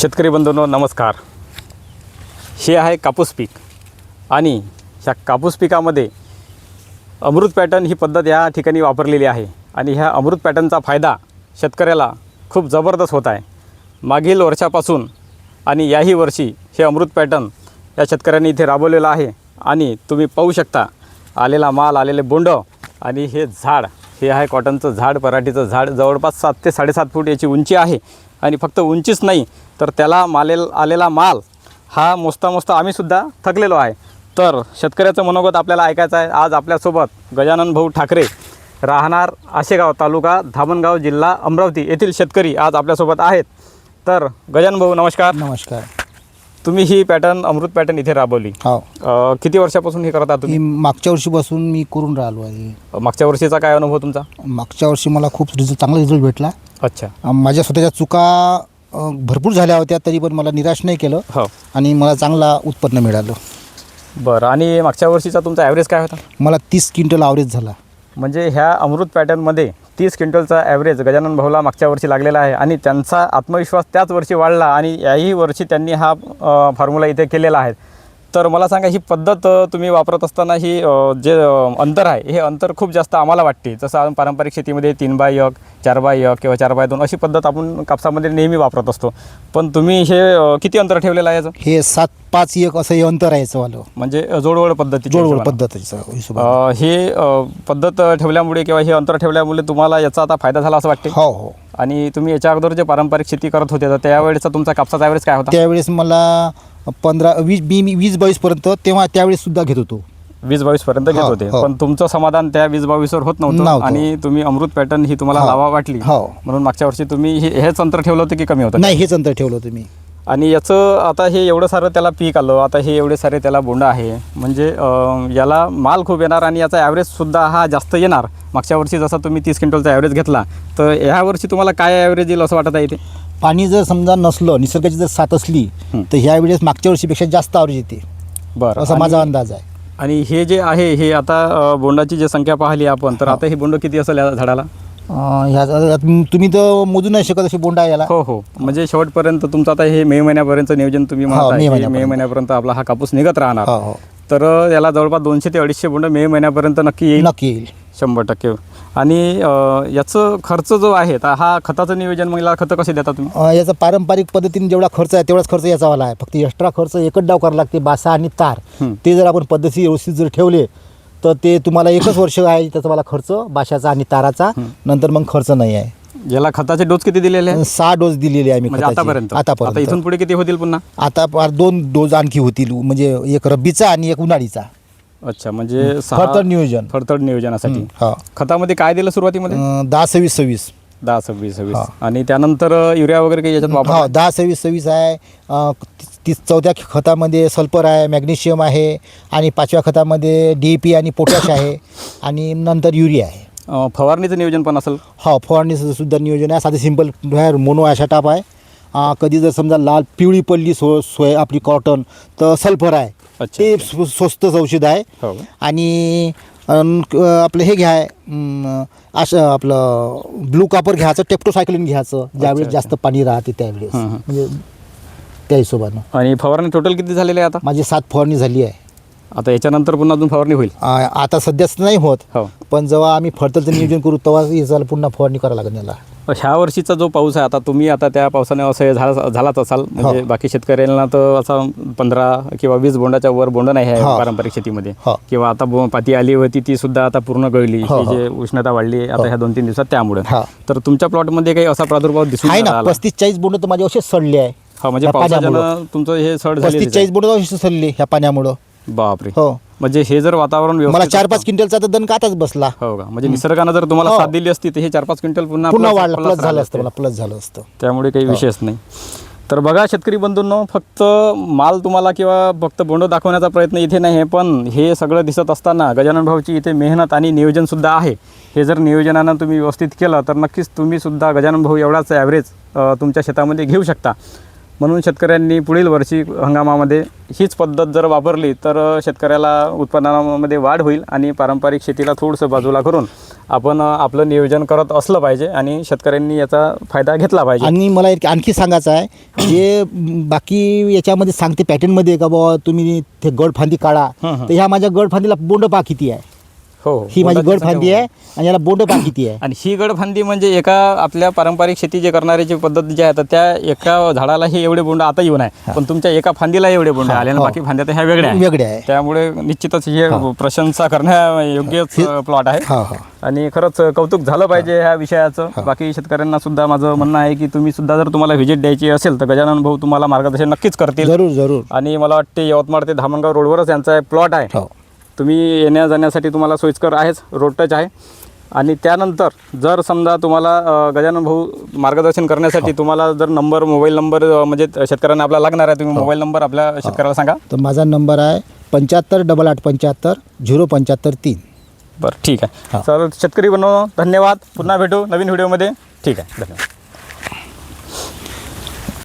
शेतकरी बंधूंनो नमस्कार. हे आहे कापूस पीक. आणि ह्या कापूस पिकामध्ये अमृत पॅटर्न ही पद्धत या ठिकाणी वापरलेली आहे. आणि ह्या अमृत पॅटर्नचा फायदा शेतकऱ्याला खूप जबरदस्त होत आहे. मागील वर्षापासून आणि याही वर्षी हे अमृत पॅटर्न या शेतकऱ्यांनी इथे राबवलेलं आहे. आणि तुम्ही पाहू शकता आलेला माल आलेले बोंड आणि हे झाड हे आहे कॉटनचं झाड पराठीचं झाड. जवळपास सात ते साडेसात फूट याची उंची आहे. आणि फक्त उंचीच नाही तर त्याला मालेल आलेला माल हा मोजता मोजता आम्हीसुद्धा थकलेलो आहे. तर शेतकऱ्याचं मनोगत आपल्याला ऐकायचं आहे. आज आपल्यासोबत गजानन भाऊ ठाकरे राहणार आशेगाव तालुका धामणगाव जिल्हा अमरावती येथील शेतकरी आज आपल्यासोबत आहेत. तर गजानन भाऊ नमस्कार. नमस्कार. तुम्ही ही पॅटर्न अमृत पॅटर्न इथे राबवली. हो. किती वर्षापासून हे करता तुम्ही? मागच्या वर्षीपासून मी करून राहिलो आहे. मागच्या वर्षीचा काय अनुभव तुमचा? मागच्या वर्षी मला खूप रिझल्ट चांगला रिझल्ट भेटला. अच्छा. अं, माझ्या स्वतःच्या चुका अं, भरपूर झाल्या होत्या तरी पण मला निराश नाही केलं हो. आणि मला चांगला उत्पन्न मिळालं. बरं आणि मागच्या वर्षीचा तुमचा ॲव्हरेज काय होता? मला तीस क्विंटल आवरेज झाला. म्हणजे ह्या अमृत पॅटर्नमध्ये तीस क्विंटलचा ॲव्हरेज गजानन भाऊला मागच्या वर्षी लागलेला आहे आणि त्यांचा आत्मविश्वास त्याच वर्षी वाढला आणि याही वर्षी त्यांनी हा फॉर्म्युला इथे केलेला आहे. तर मला सांगा ही पद्धत तुम्ही वापरत असताना ही जे अंतर आहे हे अंतर खूप जास्त आम्हाला वाटते. जसं आपण पारंपरिक शेतीमध्ये तीन बाय एक चार बाय एक किंवा चार बाय दोन अशी पद्धत आपण कापसामध्ये नेहमी वापरत असतो. पण तुम्ही हे किती अंतर ठेवलेलं आहे याचं? हे सात पाच एक असं हे अंतर आहे याचं म्हणजे अ, जोडवड पद्धती पद्धतीचं हिशोबाने. अ, हे पद्धत ठेवल्यामुळे किंवा हे अंतर ठेवल्यामुळे तुम्हाला याचा आता फायदा झाला असं वाटते हो हो. आणि तुम्ही याच्या अगोदर जे पारंपरिक शेती करत होते तर त्यावेळेचा तुमचा कापसाचा ॲव्हरेज काय होता त्यावेळेस मला पंधरा वीस बी मी वीस बावीसपर्यंत तेव्हा त्यावेळेस सुद्धा घेत होतो वीस बावीस पर्यंत घेत हो, होते हो. पण तुमचं समाधान त्या वीस बावीसवर होत नव्हतं नव्हतं. आणि तुम्ही अमृत पॅटर्न ही तुम्हाला हो. लावा वाटली हो. म्हणून मागच्या वर्षी तुम्ही हे- हेच अंतर ठेवलं होतं की कमी होतं नाही हेच अंतर ठेवलं होतं मी आणि याचं आता हे एवढं सारं त्याला पीक आलं आता हे एवढे सारे त्याला बोंड आहे. म्हणजे याला माल खूप येणार आणि याचा ॲव्हरेजसुद्धा हा जास्त येणार. मागच्या वर्षी जसा तुम्ही तीस क्विंटलचा ॲव्हरेज घेतला तर ह्या वर्षी तुम्हाला काय ॲव्हरेज येईल असं वाटत आहे इथे? पाणी जर समजा नसलं निसर्गाची जर साथ असली. तर ह्या वेळेस मागच्या वर्षीपेक्षा जास्त आवरेज येते. बरं. असा माझा अंदाज आहे. आणि हे जे आहे हे आता बोंडाची जी संख्या पाहिली आपण तर आता हे बोंड किती असेल या झाडाला? ह्या ह्यात तुम्ही तर मोजू नाही शकत असे बोंडा याला हो हो. म्हणजे शेवटपर्यंत तुमचं आता हे मे महिन्यापर्यंत नियोजन तुम्ही म्हणताय मे की मे महिन्यापर्यंत. महिन्यापर्यंत आपला हा कापूस निघत राहणार. हो हो. तर याला जवळपास दोनशे ते अडीचशे बोंड मे महिन्यापर्यंत नक्की येईल? नक्की येईल. शंभर टक्के. आणि अ, याचं खर्च जो आहे तर हा खताचं नियोजन मग याला खतं कसे देता तुम्ही? अं, याचा पारंपरिक पद्धतीने जेवढा खर्च आहे तेवढाच खर्च याचा वाला आहे. फक्त एक्स्ट्रा खर्च एकच डाव करावा लागते बासा आणि तार. हं. ते जर आपण पद्धती व्यवस्थित जर ठेवले तर ते तुम्हाला एकच वर्ष आहे त्याचा मला खर्च बाशाचा आणि ताराचा. नंतर मग खर्च नाही आहे. याला खताचे डोस किती दिलेले आहे सहा डोस दिलेले आहे मी म्हणजे खताचे. आतापर्यंत. आता आतापर्यंत इथून पुढे किती होतील पुन्हा? आता दोन डोस आणखी होतील म्हणजे एक रब्बीचा आणि एक उन्हाळीचा. अच्छा म्हणजे सहा फडतड नियोजन. फडतड नियोजनासाठी. हा. खतामध्ये काय दिलं सुरुवातीमध्ये? अं, दहा सव्वीस सव्वीस. दहा सव्वीस सव्वीस. आणि त्यानंतर युरिया वगैरे काही याच्यात वापर हो दहा सव्वीस सव्वीस आहे. अं, ती- चौथ्या खतामध्ये सल्फर आहे मॅग्नेशियम आहे आणि पाचव्या खतामध्ये डी ए पी आणि पोटॅश आहे आणि नंतर युरिया आहे. अ, फवारणीचं नियोजन पण असेल? हो फवारणीचं सुद्धा नियोजन आहे. साधे सिंपल बाहेर मोनो अशा टाप आहे. अं, कधी जर समजा लाल पिवळी पडली सो सोय आपली कॉटन तर सल्फर आहे. अच्छा, ते स्व- स्वस्तच औषध आहे. हो. आणि अन क- आपलं हे घ्या अं, असं आपलं ब्लू कापर घ्यायचं टेप्टोसायक्लिन घ्यायचं ज्यावेळेस. जास्त पाणी राहते त्यावेळेस. म्हणजे त्या हिशोबानं. आणि फवारणी टोटल किती झालेले आहे आता? माझी सात फवारणी झाली आहे. आता याच्यानंतर पुन्हा अजून फवारणी होईल? आ- आता सध्याच नाही होत. हो. पण जेव्हा आम्ही फडतरचं नियोजन करू तेव्हा याला पुन्हा फवारणी करावं लागेल याला. ह्या वर्षीचा जो पाऊस आहे आता तुम्ही आता त्या पावसाने असं हे झाला झालाच असाल. म्हणजे बाकी शेतकऱ्यांना तर असा पंधरा किंवा वीस बोंडाच्या वर बोंड नाही आहे हो. पारंपरिक शेतीमध्ये. हो. किंवा आता बो- पाती आली होती ती सुद्धा आता पूर्ण गळली. हो, ही हो. जे उष्णता वाढली आता ह्या दोन तीन दिवसात त्यामुळे. हा. तर तुमच्या प्लॉटमध्ये काही असा प्रादुर्भाव दिसून आहे नाही ना आला? पस्तीस चाळीस बोंड तर माझे असेच सडले आहे. हा म्हणजे पाण्यामुळं. तुमचं हे सड झाली पस्तीस चाळीस असेच सडले ह्या पाण्यामुळं. बापरे. हो. म्हणजे हे जर वातावरण मला व्यवस्थित चार पाच क्विंटलचा तर दणका आताच बसला? हो का? म्हणजे निसर्गानं जर तुम्हाला हो. साथ दिली असती तर हे चार पाच क्विंटल पुन्हा पुन्हा वाढला plus प्लस राहिलं झालं असते. असतं. मला प्लस झालं असतं. त्यामुळे काही विशेष नाही. तर बघा शेतकरी बंधूंनो फक्त माल तुम्हाला किंवा फक्त बोंड दाखवण्याचा प्रयत्न इथे नाही आहे पण हे सगळं दिसत असताना गजानन भाऊची इथे मेहनत आणि नियोजनसुद्धा आहे. हे जर नियोजनानं तुम्ही व्यवस्थित केलं तर नक्कीच तुम्ही सुद्धा गजानन भाऊ एवढाच ॲव्हरेज तुमच्या शेतामध्ये घेऊ शकता. म्हणून शेतकऱ्यांनी पुढील वर्षी हंगामामध्ये हीच पद्धत जर वापरली तर शेतकऱ्याला उत्पन्नामध्ये वाढ होईल आणि पारंपरिक शेतीला थोडंसं बाजूला करून आपण आपलं नियोजन करत असलं पाहिजे आणि शेतकऱ्यांनी याचा फायदा घेतला पाहिजे आणि मला एक आणखी सांगायचं आहे जे बाकी याच्यामध्ये सांगते पॅटर्नमध्ये का बाबा तुम्ही ते गडफांदी काढा. तर ह्या माझ्या गडफांदीला बोंड पा किती आहे हो हो. ही माझी गडफांदी संख्या आहे आणि याला बोंड किती आहे? आणि ही गडफांदी म्हणजे एका आपल्या पारंपरिक शेती जे करणाऱ्याची पद्धत जी आहे तर त्या एका झाडाला हे एवढे बोंड आता येऊन आहे पण तुमच्या एका फांदीला एवढे बोंड आले आणि हो. बाकी फांद्या तर ह्या वेगळ्या आहेत. वेगळे आहे त्यामुळे निश्चितच हे प्रशंसा करण्यायोग्यच प्लॉट आहे. आणि खरंच कौतुक झालं पाहिजे ह्या विषयाचं. बाकी शेतकऱ्यांना सुद्धा माझं म्हणणं आहे की तुम्ही सुद्धा जर तुम्हाला व्हिजिट द्यायची असेल तर गजानन भाऊ तुम्हाला मार्गदर्शन नक्कीच करतील. जरूर जरूर. आणि मला वाटते यवतमाळ ते धामणगाव रोडवरच यांचा प्लॉट आहे. हो. तुम्ही येण्या जाण्यासाठी तुम्हाला सोयीस्कर आहेच रोड टच आहे. आणि त्यानंतर जर समजा तुम्हाला गजानन भाऊ मार्गदर्शन करण्यासाठी तुम्हाला जर नंबर मोबाईल नंबर म्हणजे शेतकऱ्यांना आपला लागणार आहे तुम्ही मोबाईल नंबर आपल्या शेतकऱ्याला सांगा. तर माझा नंबर आहे पंच्याहत्तर डबल आठ पंच्याहत्तर झिरो पंच्याहत्तर तीन. बरं ठीक आहे. हा. तर शेतकरी बनव धन्यवाद. पुन्हा भेटू नवीन व्हिडिओमध्ये ठीक आहे धन्यवाद.